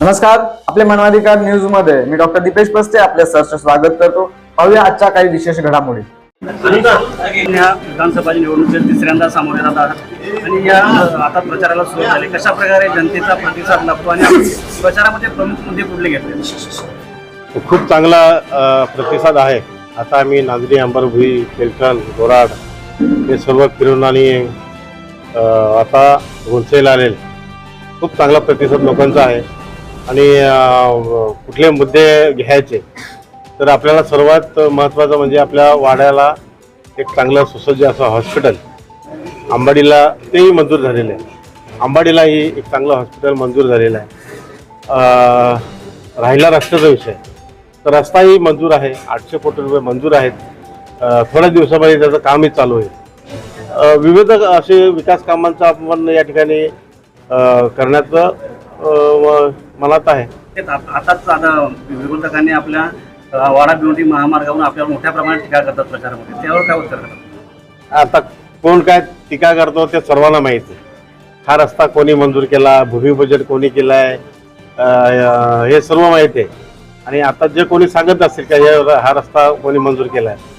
नमस्कार आपले मानवाधिकार न्यूजमध्ये मी डॉक्टर दीपेश पस्ते आपल्या सहर्ष स्वागत करतो. पाहूया आजच्या काही विशेष घडामोडी. या विधानसभा निवडणुकीत तिसऱ्यांदा सामोरे जात आहात आणि या आता प्रचाराला सुरुवात झाली. कशा प्रकारे जनतेचा प्रतिसाद लाभतो आणि प्रचारामध्ये प्रमुख मुद्दे कुठले घेतले? खूप चांगला प्रतिसाद आहे. आता आम्ही नांदरी अंबरभुई केलकन गोराड हे सर्व फिरून आणि आता होलसेल आलेले. खूप चांगला प्रतिसाद लोकांचा आहे. आणि कुठले मुद्दे घ्यायचे तर आपल्याला सर्वात महत्त्वाचं म्हणजे आपल्या वाड्याला एक चांगलं सुसज्ज असं हॉस्पिटल अंबाडीला तेही मंजूर झालेलं आहे. अंबाडीलाही एक चांगलं हॉस्पिटल मंजूर झालेलं आहे. राहिला रस्त्याचा विषय. तर रस्ताही मंजूर आहे आठशे कोटी रुपये मंजूर आहेत. थोड्या दिवसामध्ये त्याचं कामही चालू आहे. विविध असे विकास कामांचं आपण या ठिकाणी करण्याचं मनात आहे. ते आ- आताच आता विरोधकांनी आपल्या अ, वाडा भिवंडी महामार्गावरून आपल्याला मोठ्या प्रमाणात टीका करतात प्रचारामध्ये. त्यावर काय उत्तर करतात आता कोण काय टीका करतो ते सर्वांना माहिती आहे. हा रस्ता कोणी मंजूर केला भूमिपूजन कोणी केलं आहे हे सर्व माहिती आहे. आणि आता जे कोणी सांगत असेल का हे हा रस्ता कोणी मंजूर केला आहे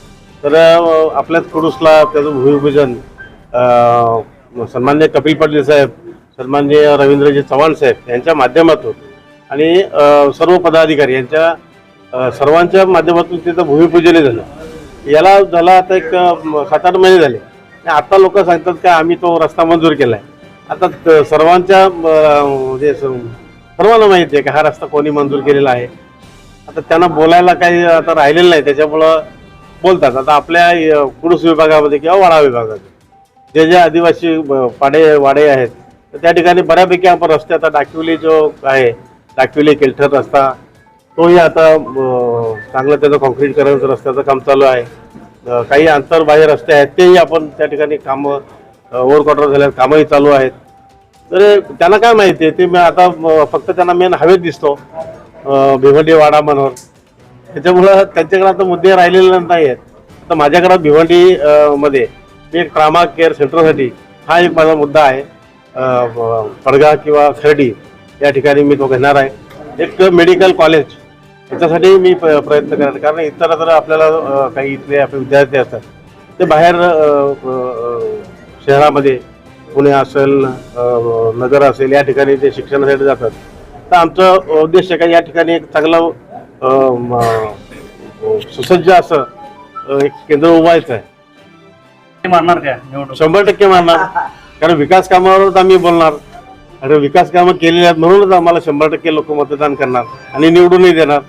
तर अं, आपल्याच कुडूसला त्याचं भूमिपूजन अं, सन्मान्य कपिल पाटील साहेब सन्मान्य रवींद्रजी चव्हाण साहेब यांच्या माध्यमातून आणि सर्व पदाधिकारी यांच्या सर्वांच्या माध्यमातून तिथं भूमिपूजनही झालं. याला झाला आता एक सात आठ महिने झाले. आणि आता लोक सांगतात का आम्ही तो रस्ता मंजूर केला आहे आता सर्वांच्या म्हणजे सर्वांना माहिती आहे की हा रस्ता कोणी मंजूर केलेला आहे? आता त्यांना बोलायला काही आता राहिलेलं नाही. त्याच्यामुळं बोलतात. आता आपल्या पुरुष कुडूस विभागामध्ये किंवा वाडा विभागामध्ये. जे जे आदिवासी पाडे वाडे आहेत तर त्या ठिकाणी बऱ्यापैकी आपण रस्ते आता डाकिवली जो आहे. दाखविले केलठर रस्ता. तोही आता चांगलं त्याचं कॉन्क्रीटकरण रस्त्याचं काम चालू आहे. काही आंतरबाह्य रस्ते आहेत तेही आपण त्या ठिकाणी कामं ओव्हरकॉटर झाल्यात कामंही चालू आहेत. तर त्यांना काय माहिती आहे ते मी आता फक्त त्यांना मेन हवेत दिसतो. भिवंडी वाडा म्हणून. त्याच्यामुळं त्यांच्याकडे आता मुद्दे राहिलेले नाही आहेत. आता माझ्याकडे भिवंडी मध्ये मी एक ट्रामा केअर सेंटरसाठी हा एक माझा मुद्दा आहे. पडगा किंवा खर्डी. या ठिकाणी मी तो घेणार आहे. एक मेडिकल कॉलेज याच्यासाठी मी प्रयत्न करणार. कारण इतर तर आपल्याला काही इथले आपले विद्यार्थी असतात. ते बाहेर शहरामध्ये पुणे असेल नगर असेल या ठिकाणी ते शिक्षणासाठी जातात. तर आमचं उद्देश आहे का या ठिकाणी एक चांगलं सुसज्ज असं एक केंद्र उभायचं आहे. मारणार काय शंभर टक्के मानणार कारण विकास कामावरच आम्ही बोलणार. आणि विकास कामं केलेली आहेत म्हणूनच आम्हाला शंभर टक्के लोक मतदान करणार आणि निवडूनही देणार.